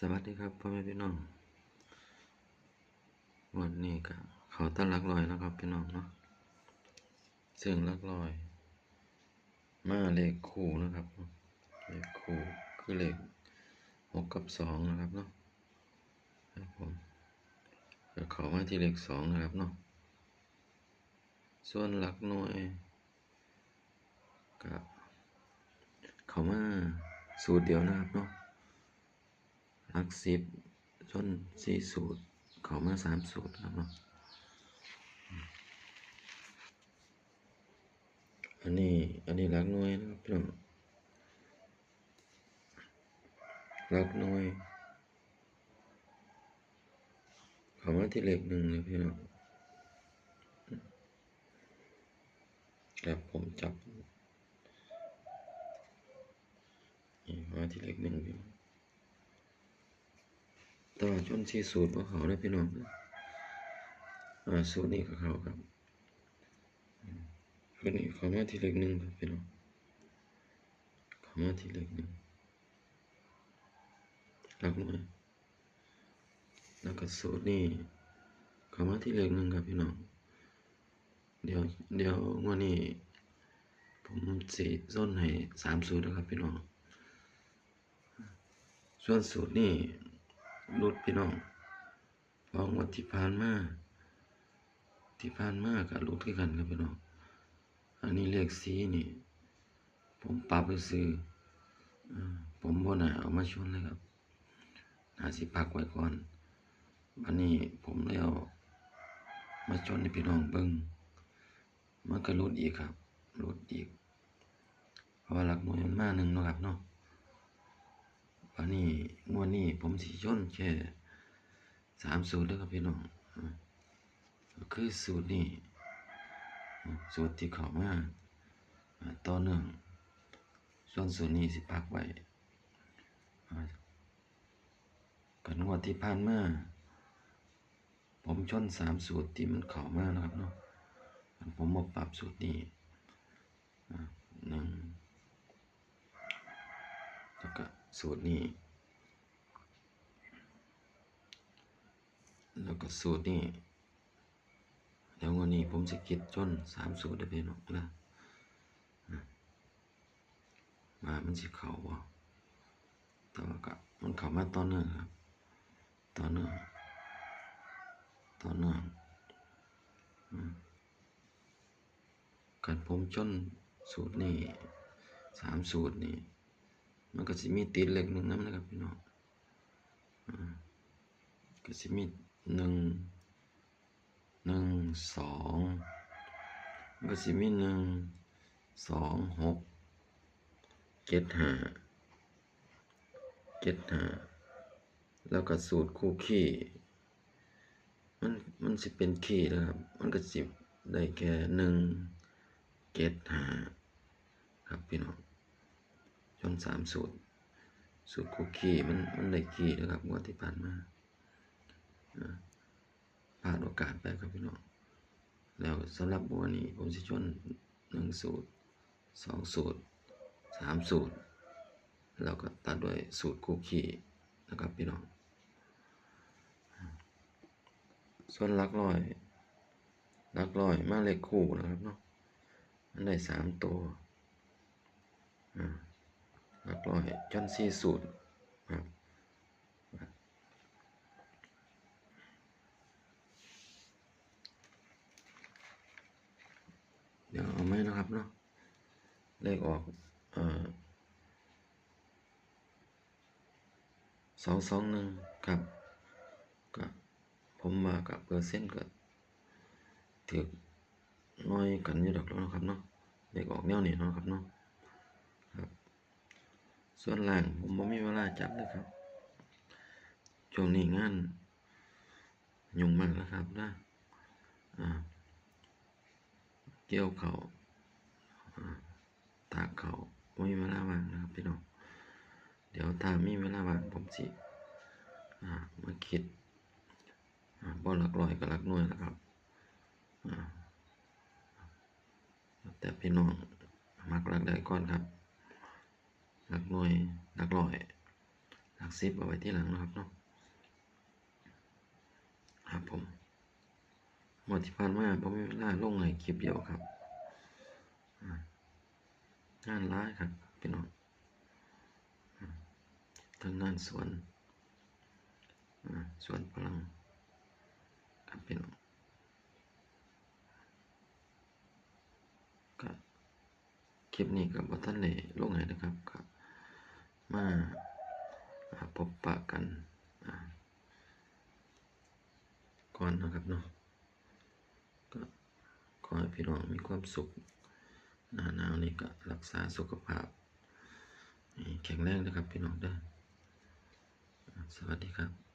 สวัสดีครับพ่อแม่พี่น้องวันนี้ก็เขาตั้งรักลอยนะครับพี่น้องเนาะซึ่งรักลอย มาเลขคู่นะครับเลขคู่คือเลขหกกับสองนะครับเนาะครับผมเขามาที่เลขสองนะครับเนาะส่วนหลักหน่วยก็เขามาสูตรเดียวนะครับเนาะ ลักสิบจนสี่สูตรเขามาสามสูตรครับเนาะอันนี้อันนี้ลักน่วยนะครับพี่น้องลักน่วยเขามาที่เลขหนึ่งเลยพี่น้องครับผมจับมาที่เลขหนึ่งพี่น้อง ต่อจนสี่สูตรของเขาได้พี่น้องอ่าสูตรนี้กับเขาครับอืมสูตรนี้ขามาที่เลขหนึ่งครับพี่น้องขามาที่เลขหนึ่งรักหน่อยแล้วก็สูตรนี้ขามาที่เลขหนึ่งครับพี่น้องเดี๋ยวเดี๋ยววันนี้ผมสีส้นให้สามสูตรนะครับพี่น้อง ส่วนสูตรนี้ รุดพี่น้องฟองวัดที่ผ่านมาที่ผ่านมากับรุดคือกันครับพี่น้อง อันนี้เลขสีนี่ ผมปรับไปซื้อผมบ่น่าเอามาชนเลยครับน่าสิพักไว้ก่อนอันนี้ผมเลยเอามาชนให้พี่น้องเบิ่งมันก็รุดอีกครับรุดอีก เพราะว่าหลักหน่วยมันมาหนึ่งนะครับเนาะ วันนี้งวดนี้ผมสิชนแค่สามสูตรแล้วครับพี่น้องคือสูตรนี้อ่สูตรที่เขามาต่อเนื่องส่วนสูตรนี้สิพักไว้กันงวดที่ผ่านมาผมชนสามสูตรที่มันเข้ามานะครับเนาะผมมาปรับสูตรนี้หนึ่ง แล้วก็ สูตรนี้ แล้วก็สูตรนี้เดี๋ยววันนี้ผมจะคิดจนสามสูตรได้เป็นออกนะมามันสิเขาบ่แต่ว่าก็มันเขามาต่อเนื่องครับต่อเนื่องต่อเนื่องการผมจนสูตรนี้สามสูตรนี้ มันก็สิมีติดเลขหนึ่งน้ำนะครับพี่น้องก็สิมีหนึ่งหนึ่งสองมันก็สิมีหนึ่งสองหกเจ็ดห้าเจ็ดห้าแล้วก็สูตรคู่ขี้มันมันสิเป็นขี้นะครับ มันก็สิได้แค่หนึ่งเจ็ดห้าครับพี่น้อง สามสูตร สูตรคุกกี้มันมันได้กี้นะครับงวดที่ผ่านมาอ่าพลาดโอกาสไปครับพี่น้องแล้วสำหรับบัวนี้ผมจะชวนหนึ่งสูตรสองสูตรสามสูตร แล้วก็ตัดด้วยสูตรคุกกี้นะครับพี่น้องส่วนลักร้อยลักร้อยมาเลขคู่นะครับเนาะมันได้สามตัวอ่า ลักร้อยจนสี่สูตรครับเดี๋ยวเอาไหมนะครับเนาะเลขออกอสองสองหนึ่งครับกับผมมากับเปอร์เซ็นต์ก็ถือน้อยกันอยู่ดอกแล้วนะครับเนาะเลขออกแนวนี้เนาะครับเนาะ ส่วนล่างผมบ่มีเวลาจับเลยครับช่วงนี้งานยุ่งมากนะครับนะเกี่ยวเขาตากเขาบ่มีเวลาว่างนะครับพี่น้องเดี๋ยวถ้ามีเวลาว่างผมสิมาคิดอ่าบ่หลักร้อยกับหลักหน่วยนะครับแต่พี่น้องมักหลักใดก่อนครับ หลักหน่วยหลักร้อยหลักซิปเอาไว้ที่หลังนะครับเนาะครับผมหมดที่ผ่านมาผมมีเวลาลงให้คลิปเดียวครับงานร้ายครับพี่น้องอ่าทั้งงานสวนสวนพลังครับพี่น้องก็คลิปนี้กับบท่านเลยลงให้นะครับ มาพบปะกันก่อนนะครับเนาะก็ขอให้พี่น้องมีความสุขหน้าหนาวนี้ก็รักษาสุขภาพ แข็งแรงนะครับพี่น้องเด้อสวัสดีครับ